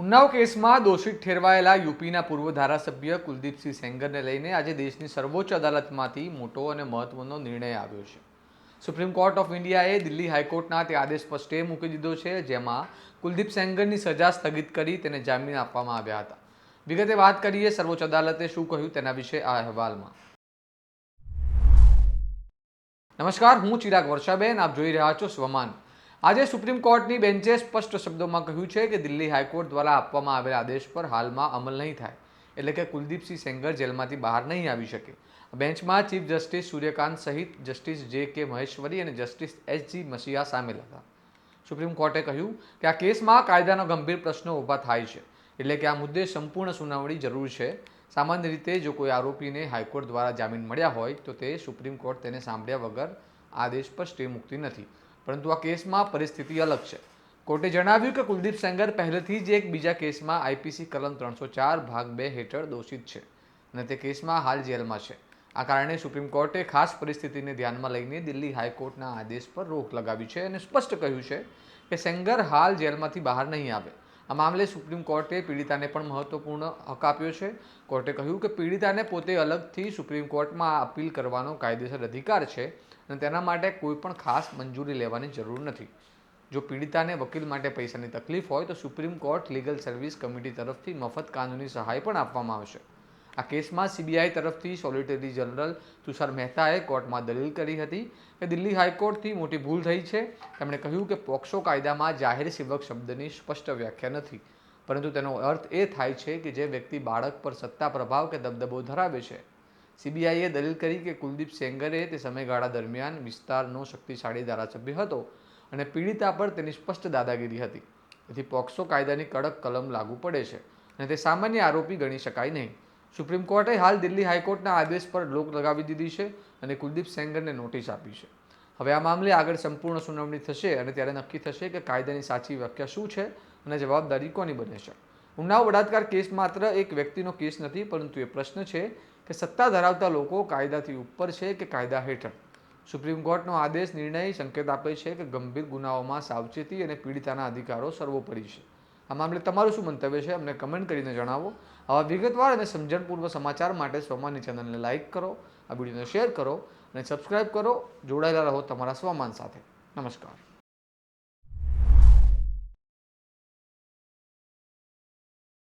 ઉન્નાવ કેસમાં દોષિત ઠેરવાયેલા યુપીના પૂર્વ ધારાસભ્ય કુલદીપસિંહ સેંગરને લઈને આજે દેશની સર્વોચ્ચ અદાલતમાંથી મોટો અને મહત્વનો નિર્ણય આવ્યો છે. સુપ્રીમ કોર્ટ ઓફ ઇન્ડિયાએ દિલ્હી હાઈકોર્ટના તે આદેશ પર સ્ટે મૂકી દીધો છે, જેમાં કુલદીપ સેંગરની સજા સ્થગિત કરી તેને જામીન આપવામાં આવ્યા હતા. વિગતે વાત કરીએ સર્વોચ્ચ અદાલતે શું કહ્યું તેના વિશે આ અહેવાલમાં. નમસ્કાર, હું ચિરાગ વર્ષાબેન, આપ જોઈ રહ્યા છો સ્વમાન. આજે સુપ્રીમ કોર્ટની બેન્ચે સ્પષ્ટ શબ્દોમાં કહ્યું છે કે દિલ્હી હાઈકોર્ટ દ્વારા આપવામાં આવેલા આદેશ પર હાલમાં અમલ નહીં થાય એટલે કે કુલદીપસિંહ સેંગર જેલમાંથી બહાર નહીં આવી શકે. બેન્ચમાં ચીફ જસ્ટિસ સૂર્યકાંત સહિત જસ્ટિસ જે કે મહેશ્વરી અને જસ્ટિસ એચ જી મસીહા સામેલ હતા. સુપ્રીમ કોર્ટે કહ્યું કે આ કેસમાં કાયદાનો ગંભીર પ્રશ્નો ઊભા થાય છે એટલે કે આ મુદ્દે સંપૂર્ણ સુનાવણી જરૂર છે. સામાન્ય રીતે જો કોઈ આરોપીને હાઈકોર્ટ દ્વારા જામીન મળ્યા હોય તો તે સુપ્રીમ કોર્ટ તેને સાંભળ્યા વગર આદેશ પર સ્ટે મૂકતી નથી. પરંતુ આ કેસમાં પરિસ્થિતિ અલગ છે. કોર્ટે જણાવ્યું કે કુલદીપ સેંગર પહેલેથી જ એક બીજા કેસમાં આઈપીસી કલમ ત્રણસો ચાર ભાગ બે હેઠળ દોષિત છે અને તે કેસમાં હાલ જેલમાં છે. આ કારણે સુપ્રીમ કોર્ટે ખાસ પરિસ્થિતિને ધ્યાનમાં લઈને દિલ્હી હાઈકોર્ટના આદેશ પર રોક લગાવી છે અને સ્પષ્ટ કહ્યું છે કે સેંગર હાલ જેલમાંથી બહાર નહીં આવે. આ મામલે સુપ્રીમ કોર્ટે પીડિતાને પણ મહત્વપૂર્ણ હક આપ્યો છે. કોર્ટે કહ્યું કે પીડિતાને પોતે અલગથી સુપ્રીમ કોર્ટમાં અપીલ કરવાનો કાયદેસર અધિકાર છે અને તેના માટે કોઈ પણ ખાસ મંજૂરી લેવાની જરૂર નથી. જો પીડિતાને વકીલ માટે પૈસાની તકલીફ હોય તો supreme court legal service committee તરફથી મફત કાનૂની સહાય પણ આપવામાં આવશે. આ કેસમાં સીબીઆઈ તરફથી સોલિટરી જનરલ તુષાર મહેતાએ કોર્ટમાં દલીલ કરી હતી કે દિલ્હી હાઈકોર્ટથી મોટી ભૂલ થઈ છે. તેમણે કહ્યું કે પોક્સો કાયદામાં જાહેર સેવક શબ્દની સ્પષ્ટ વ્યાખ્યા નથી. પરંતુ તેનો અર્થ એ થાય છે કે જે વ્યક્તિ બાળક પર સત્તા પ્રભાવ કે દબદબો ધરાવે છે. સીબીઆઈએ દલીલ કરી કે કુલદીપ સેંગરે તે સમયગાળા દરમિયાન વિસ્તારનો શક્તિશાળી ધારાસભ્ય હતો અને પીડિતા પર તેની સ્પષ્ટ દાદાગીરી હતી. તેથી પોક્સો કાયદાની કડક કલમ લાગુ પડે છે અને તે સામાન્ય આરોપી ગણી શકાય નહીં. સુપ્રીમ કોર્ટે હાલ દિલ્હી હાઈકોર્ટના આદેશ પર રોક લગાવી દીધી છે અને કુલદીપ સેંગરને નોટિસ આપી છે. હવે આ મામલે આગળ સંપૂર્ણ સુનાવણી થશે અને ત્યારે નક્કી થશે કે કાયદાની સાચી વ્યાખ્યા શું છે અને જવાબદારી કોની બને છે. ઉન્નાવ બળાત્કાર કેસ માત્ર એક વ્યક્તિનો કેસ નથી, પરંતુ એ પ્રશ્ન છે કે સત્તા ધરાવતા લોકો કાયદાથી ઉપર છે કે કાયદા હેઠળ? સુપ્રીમ કોર્ટનો આદેશ, નિર્ણય સંકેત આપે છે કે ગંભીર ગુનાઓમાં સાવચેતી અને પીડિતાના અધિકારો સર્વોપરી છે. આ મામલે તમારું શું મંતવ્ય છે? અમને કમેન્ટ કરીને જણાવો. આવા વિગતવાર અને સમજણપૂર્વક સમાચાર માટે સ્વમાનની ચેનલને લાઇક કરો, આ વિડીયોને શેર કરો અને સબસ્ક્રાઇબ કરો. જોડાયેલા રહો તમારા સ્વમાન સાથે. નમસ્કાર.